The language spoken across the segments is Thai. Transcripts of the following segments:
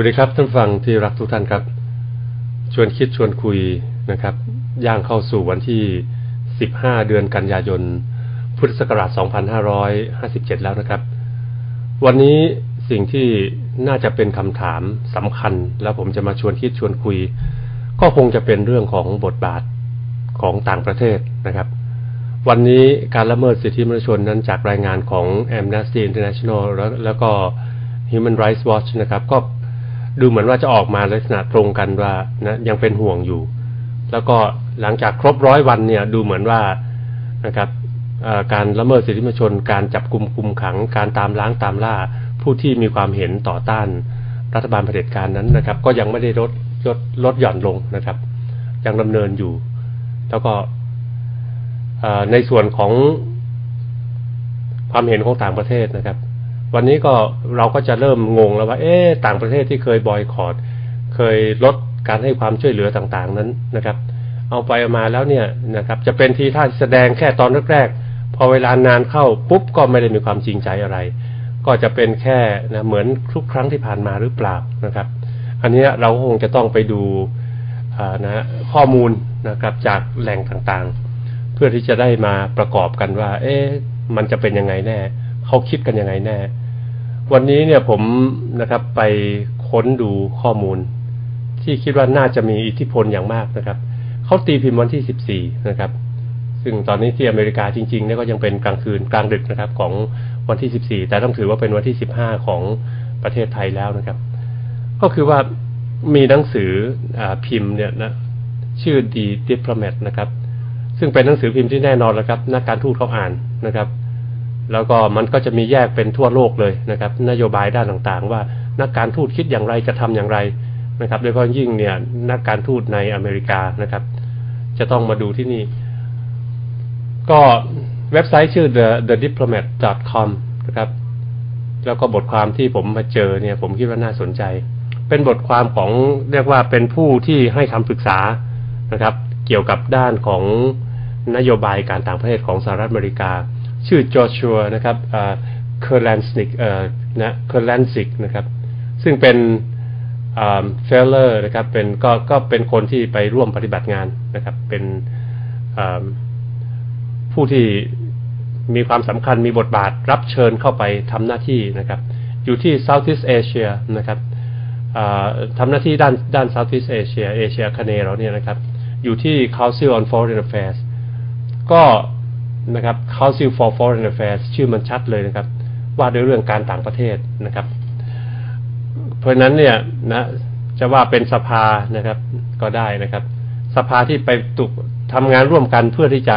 วัสดีครับท่านฟังที่รักทุกท่านครับ ชวนคิดชวนคุยนะครับ ย่างเข้าสู่วันที่ 15 เดือนกันยายน พุทธศักราช 2557 แล้วนะครับ วันนี้สิ่งที่น่าจะเป็นคำถามสำคัญ แล้วผมจะมาชวนคิดชวนคุย ก็คงจะเป็นเรื่องของบทบาทของต่างประเทศนะครับ วันนี้การละเมิดสิทธิมนุษยชนนั้นจากรายงานของ Amnesty International แล้วแล้วก็ Human Rights Watch นะครับ ก็ ดูเหมือนว่าจะออกมาลักษณะตรงกันว่านะยังเป็นห่วงอยู่ แล้วก็หลังจากครบร้อยวันเนี่ยดูเหมือนว่านะครับการละเมิดสิทธิมนุษยชน การจับกลุ่มคุมขัง การตามล้างตามล่า ผู้ที่มีความเห็นต่อต้านรัฐบาลเผด็จการนั้นนะครับ ก็ยังไม่ได้ลดลดลดหย่อนลงนะครับ ยังดำเนินอยู่ แล้วก็ในส่วนของความเห็นของต่างประเทศนะครับ วันนี้ก็เราก็จะเริ่มงงแล้วว่า เอ๊ต่างประเทศที่เคยบอยคอรดเคยลดการให้ความช่วยเหลือต่างๆนั้นนะครับ เอาไปเอามาแล้วเนี่ยนะครับจะเป็นทีท่าแสดงแค่ตอนแรกๆพอเวลานานเข้าปุ๊บก็ไม่ได้มีความจริงใจอะไร ก็จะเป็นแค่นะเหมือนทุกครั้งที่ผ่านมาหรือเปล่านะครับ อันนี้เราคงจะต้องไปดูนะข้อมูลนะครับจากแหล่งต่างๆ เพื่อที่จะได้มาประกอบกันว่า เอ๊ะมันจะเป็นยังไงแน่ เขาคิดกันยังไงแน่ วันนี้เนี่ยผมนะครับไปค้นดูข้อมูล ที่คิดว่าน่าจะมีอิทธิพลอย่างมากนะครับเขาตีพิมพ์วันที่ 14 นะครับ ซึ่งตอนนี้ที่อเมริกาจริงๆเนี่ยก็ยังเป็นกลางคืนกลางดึกนะครับของวันที่ 14 แต่ต้องถือว่าเป็นวันที่ 15 ของประเทศไทยแล้วนะครับ ก็คือว่ามีหนังสืออพิมพ์เนี่ยนะชื่อ The Diplomat นะครับ ซึ่งเป็นหนังสือพิมพ์ที่แน่นอนแล้วครับ นักการทูตเขาอ่านนะครับ แล้วก็มันก็จะมีแยกเป็นทั่วโลกเลยนะครับ นโยบายด้านต่างๆ ว่านักการทูตคิดอย่างไรจะทำอย่างไรนะครับโดยเฉพาะยิ่งเนี่ยนักการทูตในอเมริกานะครับ จะต้องมาดูที่นี่ ก็เว็บไซต์ชื่อ the the diplomat com นะครับ แล้วก็บทความที่ผมมาเจอเนี่ย ผมคิดว่าน่าสนใจ เป็นบทความของเรียกว่าเป็นผู้ที่ให้คำปรึกษานะครับ เกี่ยวกับด้านของนโยบายการต่างประเทศของสหรัฐอเมริกา ชื่อจอชัวนะครับเคอร์แลนสนิกนะเคอร์แลนซิกนะครับ ซึ่งเป็นเฟลเลอร์นะครับเป็นก็ก็เป็นคนที่ไปร่วมปฏิบัติงานนะครับ เป็นผู้ที่มีความสำคัญมีบทบาทรับเชิญเข้าไปทำหน้าที่นะครับ อยู่ที่ Southeast Asia นะครับทำหน้าที่ด้านด้าน Southeast Asia เอเชียคเนเราเนี่ยนะครับ อยู่ที่ Council on Foreign Affairs ก็ นะครับ Council for Foreign Affairs ชื่อมันชัดเลยนะครับ ว่าด้วยเรื่องการต่างประเทศนะครับ เพราะนั้นเนี่ยนะจะว่าเป็นสภานะครับก็ได้นะครับ สภาที่ไปตุกทำงานร่วมกันเพื่อที่จะ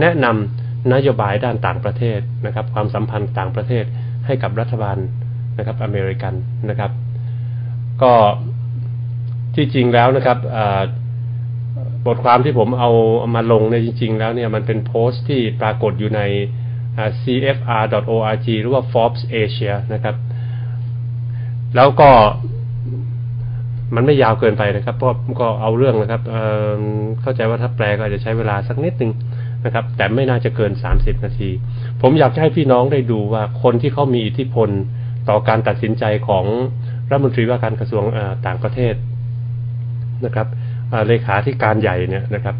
แนะนำนโยบายด้านต่างประเทศนะครับ ความสัมพันธ์ต่างประเทศให้กับรัฐบาลนะครับอเมริกันนะครับ ก็ที่จริงแล้วนะครับ บทความที่ผมเอามาลงในจริง ๆ แล้วเนี่ยมันเป็นโพสต์ที่ปรากฏอยู่ใน cfr.org หรือว่า Forbes Asia นะครับ แล้วก็มันไม่ยาวเกินไปนะครับเพราะก็เอาเรื่องนะครับเเข้าใจว่าถ้าแปลก็อาจจะใช้เวลาสักนิดหนึ่งนะครับ แต่ไม่น่าจะเกิน 30 นาที ผมอยากให้พี่น้องได้ดูว่าคนที่เขามีอิทธิพลต่อการตัดสินใจของรัฐมนตรีว่าการกระทรวงต่างประเทศนะครับ เลขาธิการใหญ่เนี่ยนะครับ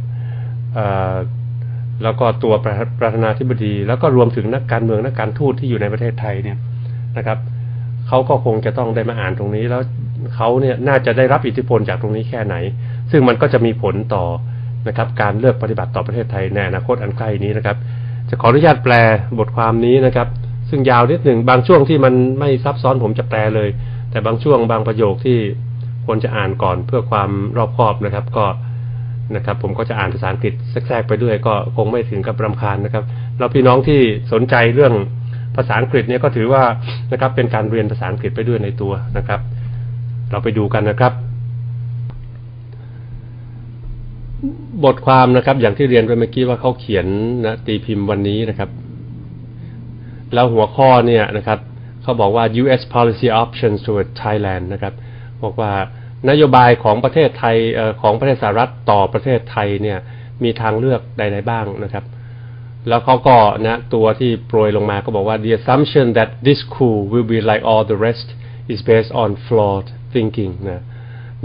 แล้วก็ตัวประธานาธิบดี แล้วก็รวมถึงนักการเมืองนักการทูตที่อยู่ในประเทศไทยเนี่ยนะครับเขาก็คงจะต้องได้มาอ่านตรงนี้ แล้วเขาเนี่ยน่าจะได้รับอิทธิพลจากตรงนี้แค่ไหน ซึ่งมันก็จะมีผลต่อนะครับการเลือกปฏิบัติต่อประเทศไทยในอนาคตอันใกล้นี้นะครับ จะขออนุญาตแปลบทความนี้นะครับ ซึ่งยาวนิดหนึ่งบางช่วงที่มันไม่ซับซ้อนผมจะแปลเลย แต่บางช่วงบางประโยคที่ ควรจะอ่านก่อนเพื่อความรอบคอบนะครับ ก็นะครับ ผมก็จะอ่านภาษาอังกฤษแทรกไปด้วย ก็คงไม่ถึงกับรำคาญนะครับแล้วพี่น้องที่สนใจเรื่องภาษาอังกฤษเนี่ยก็ถือว่านะครับเป็นการเรียนภาษาอังกฤษไปด้วยในตัวนะครับ เราไปดูกันนะครับ บทความนะครับ อย่างที่เรียนไปเมื่อกี้ว่าเขาเขียนนะตีพิมพ์วันนี้นะครับ แล้วหัวข้อเนี่ยนะครับเขาบอกว่า U.S. policy options toward Thailand นะครับ บอกว่านโยบายของประเทศไทยของประเทศสหรัฐต่อประเทศไทยเนี่ยมีทางเลือกใดๆบ้างนะครับ แล้วเขาก็นะตัวที่โปรยลงมาก็บอกว่า the assumption that this coup will be like all the rest is based on flawed thinking นะ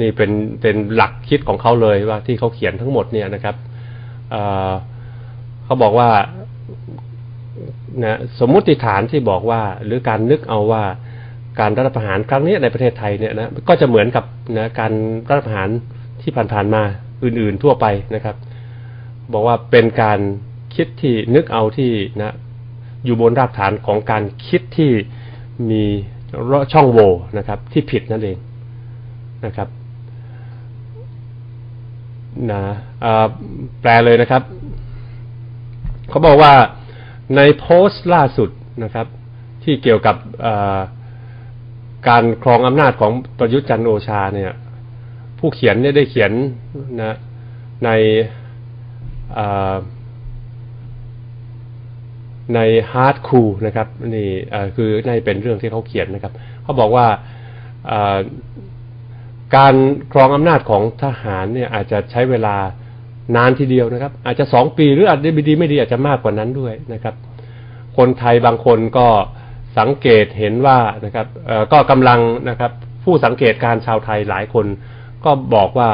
นี่เป็นเป็นหลักคิดของเขาเลยว่าที่เขาเขียนทั้งหมดเนี่ยนะครับเขาบอกว่านะสมมุติฐานที่บอกว่าหรือการนึกเอาว่า การรัฐประหารครั้งนี้ในประเทศไทยเนี่ยนะก็จะเหมือนกับนะการรัฐประหารที่ผ่านๆมาอื่นๆทั่วไปนะครับ บอกว่าเป็นการคิดที่นึกเอาที่นะอยู่บนรากฐานของการคิดที่มีช่องโหว่นะครับ ที่ผิดนั่นเองนะครับนะแปลเลยนะครับ เขาบอกว่าในโพสต์ล่าสุดนะครับ ที่เกี่ยวกับ การครองอำนาจของประยุทธ์จันโอชาเนี่ย ผู้เขียนเนี่ยได้เขียนนะในในฮาร์ดคูนะครับนี่คือในเป็นเรื่องที่เขาเขียนนะครับเขาบอกว่าการครองอำนาจของทหารเนี่ยอาจจะใช้เวลานานทีเดียวนะครับ อาจจะสองปีหรืออาจจะดีไม่ดีอาจจะมากกว่านั้นด้วยนะครับ คนไทยบางคนก็ สังเกตเห็นว่านะครับก็กำลังนะครับผู้สังเกตการชาวไทยหลายคน ก็บอกว่า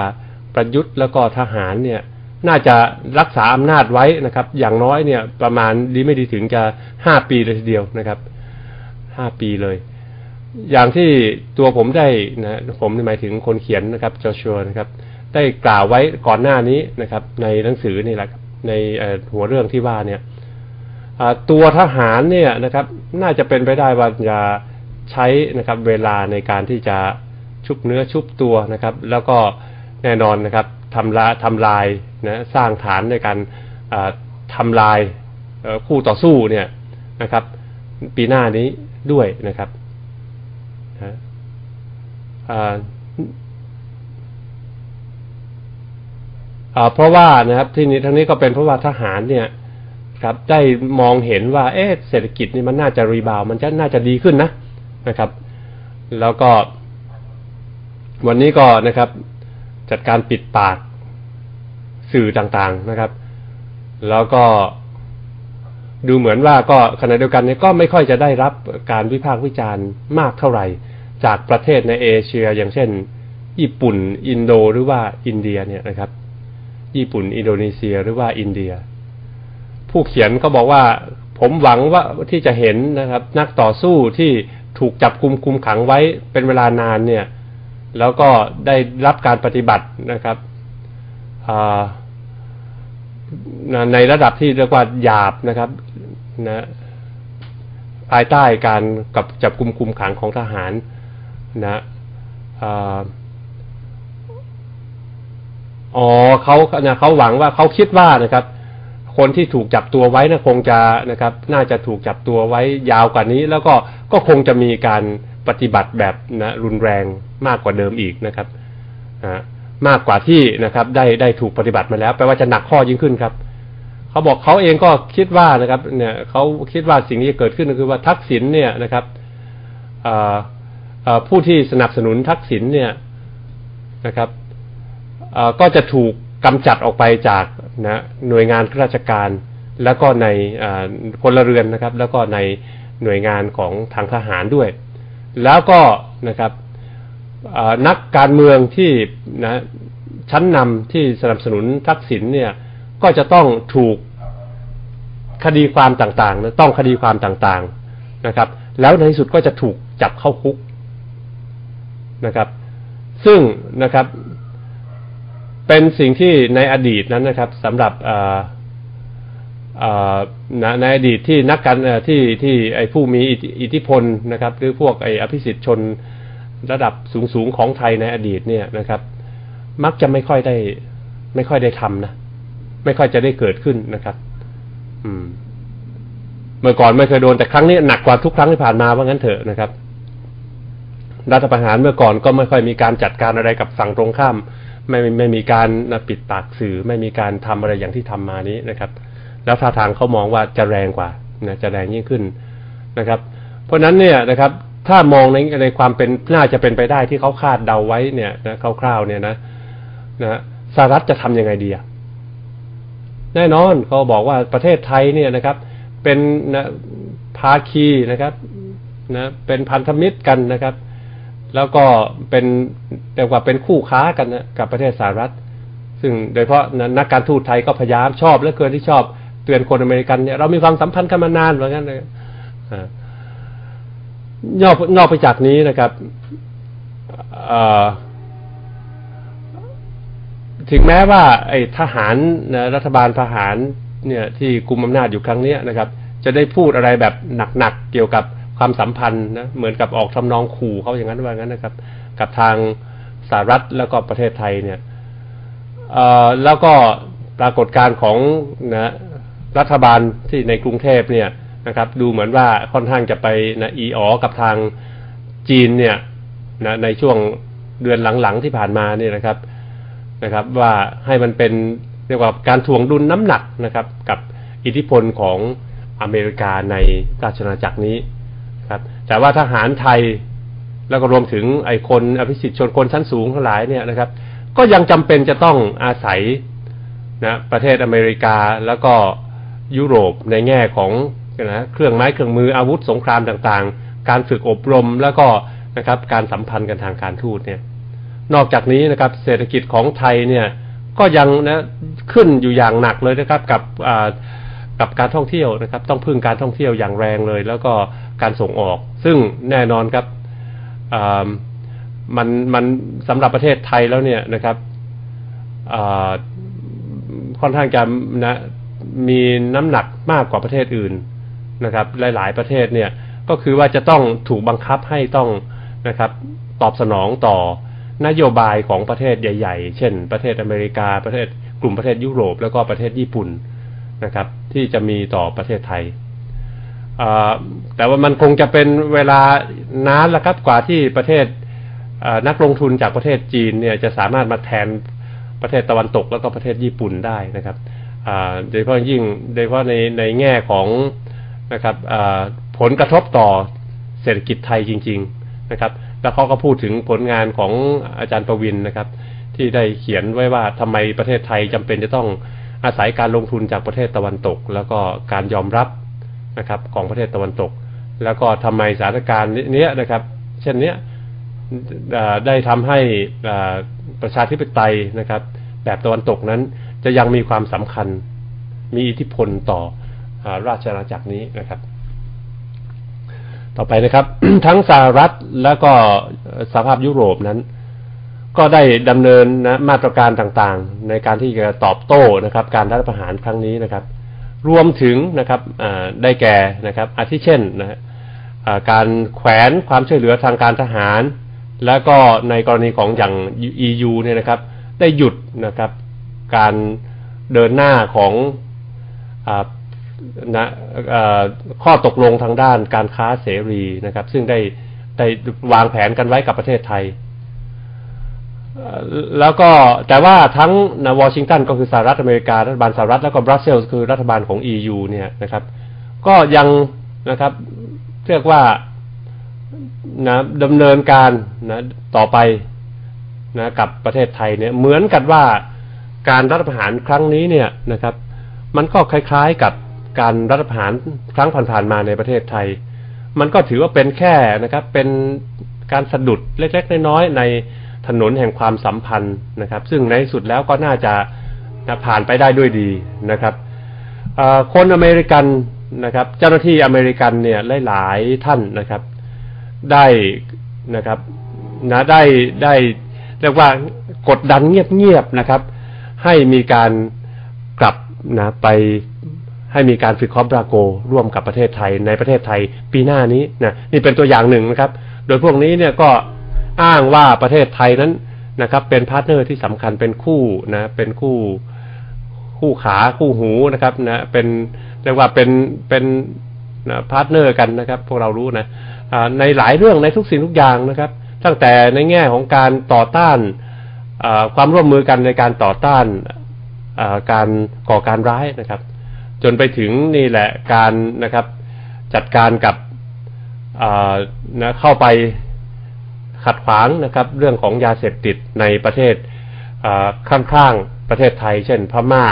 ประยุทธ์แล้วก็ทหารเนี่ยน่าจะรักษาอำนาจไว้นะครับ อย่างน้อยเนี่ยประมาณดีไม่ดีถึงจะห้าปีเลยทีเดียวนะครับห้าปีเลย อย่างที่ตัวผมได้นะผมหมายถึงคนเขียนนะครับจอชัวนะครับ ได้กล่าวไว้ก่อนหน้านี้นะครับ ในหนังสือนี่แหละในหัวเรื่องที่ว่าเนี่ย ตัวทหารเนี่ยนะครับ น่าจะเป็นไปได้ว่าจะใช้นะครับเวลาในการที่จะชุบเนื้อชุบตัวนะครับ แล้วก็แน่นอนนะครับทำลายทำลายนะสร้างฐานในการทำลายคู่ต่อสู้เนี่ยนะครับ ปีหน้านี้ด้วยนะครับเพราะว่านะครับที่นี้ทั้งนี้ก็เป็นเพราะว่าทหารเนี่ย ครับได้มองเห็นว่าเอ๊ะเศรษฐกิจนี่มันน่าจะรีบาวมันจะน่าจะดีขึ้นนะนะครับ แล้วก็ วันนี้ก็นะครับ จัดการปิดปากสื่อต่างๆนะครับ แล้วก็ดูเหมือนว่าก็ขณะเดียวกันเนี่ยก็ไม่ค่อยจะได้รับการวิพากษ์วิจารณ์มากเท่าไหร่ จากประเทศในเอเชีย อย่างเช่น ญี่ปุ่น อินโดหรือว่าอินเดียเนี่ยนะครับ ญี่ปุ่น อินโดนีเซียหรือว่าอินเดีย ผู้เขียนก็บอกว่า ผมหวังว่าที่จะเห็นนะครับ นักต่อสู้ที่ถูกจับกุมคุมขังไว้เป็นเวลานานเนี่ย แล้วก็ได้รับการปฏิบัตินะครับในระดับที่เรียกว่าหยาบนะครับนะภายใต้การกับจับกุมคุมขังของทหารนะอ๋อเขาเนี่ยเขาหวังว่าเขาคิดว่านะครับ คนที่ถูกจับตัวไว้นะคงจะนะครับ น่าจะถูกจับตัวไว้ยาวกว่านี้ แล้วก็ก็คงจะมีการปฏิบัติแบบนะรุนแรงมากกว่าเดิมอีกนะครับมากกว่าที่นะครับ ได้ได้ถูกปฏิบัติมาแล้วแปลว่าจะหนักข้อยิ่งขึ้นครับเขาบอกเขาเองก็คิดว่านะครับ เนี่ยเขาคิดว่าสิ่งที่เกิดขึ้นก็คือว่าทักษิณเนี่ยนะครับผู้ที่สนับสนุนทักษิณเนี่ยนะครับก็จะถูก กำจัดออกไปจากนะหน่วยงานราชการ แล้วก็ในพลเรือนนะครับ แล้วก็ในหน่วยงานของทางทหารด้วย แล้วก็นะครับนักการเมืองที่นะชั้นนำที่สนับสนุนทักษิณเนี่ยก็จะต้องถูกคดีความต่างๆ ต้องคดีความต่างๆนะครับ แล้วในที่สุดก็จะถูกจับเข้าคุกนะครับ ซึ่งนะครับ เป็นสิ่งที่ในอดีตนั้นนะครับสำหรับในอดีตที่นักการที่ที่ไอ้ผู้มีอิทธิพลนะครับ หรือพวกไอ้อภิสิทธิ์ชนระดับสูงๆของไทยในอดีตเนี่ยนะครับ มักจะไม่ค่อยได้ ไม่ค่อยได้ทำนะไม่ค่อยจะได้เกิดขึ้นนะครับ อืม เมื่อก่อนไม่เคยโดนแต่ครั้งนี้หนักกว่าทุกครั้งที่ผ่านมาว่างั้นเถอะนะครับรัฐประหารเมื่อก่อนก็ไม่ค่อยมีการจัดการอะไรกับฝั่งตรงข้าม ไม่ไม่มีการปิดปากสื่อ ไม่มีการทำอะไรอย่างที่ทำมานี้นะครับ แล้วท่าทางเขามองว่าจะแรงกว่านะจะแรงยิ่งขึ้นนะครับ เพราะนั้นเนี่ยนะครับ ถ้ามองในในความเป็นน่าจะเป็นไปได้ที่เขาคาดเดาไว้เนี่ยนะคร่าวๆเนี่ยนะนะสหรัฐจะทํำยังไงดีอะแน่นอนเขาบอกว่าประเทศไทยเนี่ยนะครับ เป็นนะภาคีนะครับนะเป็นพันธมิตรกันนะครับ แล้วก็เป็นเรียกว่าเป็นคู่ค้ากันนะกับประเทศสหรัฐ ซึ่งโดยเฉพาะนักการทูตไทยก็พยายามชอบเหลือเกินที่ชอบเตือนคนอเมริกันเนี่ยเรามีความสัมพันธ์กันมานานเหมือนกันเลยอ่านอกนอกไปจากนี้นะครับถึงแม้ว่าไอ้ทหารนะรัฐบาลทหารเนี่ยที่กุมอำนาจอยู่ครั้งนี้นะครับ จะได้พูดอะไรแบบหนักๆเกี่ยวกับ ความสัมพันธ์นะเหมือนกับออกทำนองขู่เขาอย่างนั้นว่างั้นนะครับ กับทางสหรัฐแล้วก็ประเทศไทยเนี่ยแล้วก็ปรากฏการณ์ของนะรัฐบาลที่ในกรุงเทพเนี่ยนะครับ ดูเหมือนว่าค่อนข้างจะไปนะอีอ๋อกับทางจีนเนี่ยนะในช่วงเดือนหลังๆที่ผ่านมาเนี่ยนะครับนะครับ ว่าให้มันเป็นเรียกว่าการถ่วงดุลน้ำหนักนะครับ กับอิทธิพลของอเมริกาในราชอาณาจักรนี้ แต่ว่าทหารไทยแล้วก็รวมถึงไอ้คนอภิสิทธิชนคนชั้นสูงทั้งหลายเนี่ยนะครับ ก็ยังจำเป็นจะต้องอาศัยนะประเทศอเมริกาแล้วก็ยุโรปในแง่ของนะเครื่องไม้เครื่องมืออาวุธสงครามต่างๆ การฝึกอบรมแล้วก็นะครับการสัมพันธ์กันทางการทูตเนี่ย นอกจากนี้นะครับเศรษฐกิจของไทยเนี่ยก็ยังนะขึ้นอยู่อย่างหนักเลยนะครับกับกับการท่องเที่ยวนะครับ ต้องพึ่งการท่องเที่ยวอย่างแรงเลย แล้วก็ การส่งออก ซึ่งแน่นอนครับมันมันสำหรับประเทศไทยแล้วเนี่ยนะครับค่อนข้างจะนะมีน้ำหนักมากกว่าประเทศอื่นนะครับ หลาย ๆ ประเทศเนี่ยก็คือว่าจะต้องถูกบังคับให้ต้องนะครับตอบสนองต่อนโยบายของประเทศใหญ่ ๆ เช่น ประเทศอเมริกาประเทศกลุ่มประเทศยุโรป แล้วก็ประเทศญี่ปุ่นนะครับ ที่จะมีต่อประเทศไทย แต่ว่ามันคงจะเป็นเวลานานละครับกว่าที่ประเทศนักลงทุนจากประเทศจีนเนี่ยจะสามารถมาแทนประเทศตะวันตกแล้วก็ประเทศญี่ปุ่นได้นะครับโดยเฉพาะยิ่งโดยเฉพาะในในแง่ของนะครับผลกระทบต่อเศรษฐกิจไทยจริง ๆนะครับ แล้วเขาก็พูดถึงผลงานของอาจารย์ประวินนะครับ ที่ได้เขียนไว้ว่าทำไมประเทศไทยจำเป็นจะต้องอาศัยการลงทุนจากประเทศตะวันตก แล้วก็การยอมรับ นะครับ ของประเทศตะวันตก แล้วก็ทำไมสถานการณ์นี้นะครับ เช่นนี้ได้ทำให้ประชาธิปไตยนะครับ แบบตะวันตกนั้นจะยังมีความสำคัญมีอิทธิพลต่ออราชอาณาจักรนี้นะครับ ต่อไปนะครับ ทั้งสหรัฐและก็สหภาพยุโรปนั้น ก็ได้ดำเนินนะมาตรการต่างๆ ในการที่จะตอบโต้นะครับ การรัฐประหารครั้งนี้นะครับ รวมถึงนะครับได้แก่นะครับอาทิเช่นนะการแขวนความช่วยเหลือทางการทหาร และก็ในกรณีของอย่าง EU เนี่ยนะครับ ได้หยุดนะครับการเดินหน้าของอนะข้อตกลงทางด้านการค้าเสรีนะครับ ซึ่งได้ได้วางแผนกันไว้กับประเทศไทย แล้วก็แต่ว่าทั้งนะวอชิงตันก็คือสหรัฐอเมริการัฐบาลสหรัฐแล้วก็บรัสเซลส์คือรัฐบาลของ EU เนี่ยนะครับ ก็ยังนะครับเรียกว่านะดำเนินการนะต่อไปนะกับประเทศไทยเนี่ยเหมือนกับว่าการรัฐประหารครั้งนี้เนี่ยนะครับ มันก็คล้ายๆกับการรัฐประหารครั้งผ่านๆมาในประเทศไทย มันก็ถือว่าเป็นแค่นะครับเป็นการสะดุดเล็กๆน้อยๆใน ถนนแห่งความสัมพันธ์นะครับ ซึ่งในสุดแล้วก็น่าจะผ่านไปได้ด้วยดีนะครับคนอเมริกันนะครับ เจ้าหน้าที่อเมริกันเนี่ยหลายๆท่านนะครับ ได้นะครับนะได้ได้เรียกว่ากดดันเงียบๆนะครับ ให้มีการกลับนะไปให้มีการฝึกคอมบราโก ร่วมกับประเทศไทยในประเทศไทยปีหน้านี้นะนี่เป็นตัวอย่างหนึ่งนะครับ โดยพวกนี้เนี่ยก็ อ้างว่าประเทศไทยนั้นนะครับเป็นพาร์ทเนอร์ที่สำคัญเป็นคู่นะเป็นคู่คู่ขาคู่หูนะครับนะเป็นเรียกว่าเป็นเป็นนะพาร์ทเนอร์กันนะครับ พวกเรารู้นะในหลายเรื่องในทุกสิ่งทุกอย่างนะครับ ตั้งแต่ในแง่ของการต่อต้านความร่วมมือกันในการต่อต้านการก่อการร้ายนะครับ จนไปถึงนี่แหละการนะครับจัดการกับนะเข้าไป ขัดขวางนะครับ เรื่องของยาเสพติดในประเทศข้างๆประเทศไทย เช่น พม่า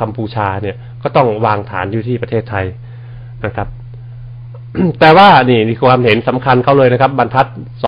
กัมพูชาเนี่ยก็ต้องวางฐานอยู่ที่ประเทศไทยนะครับ แต่ว่านี่มีความเห็นสำคัญเขาเลยนะครับ บรรทัด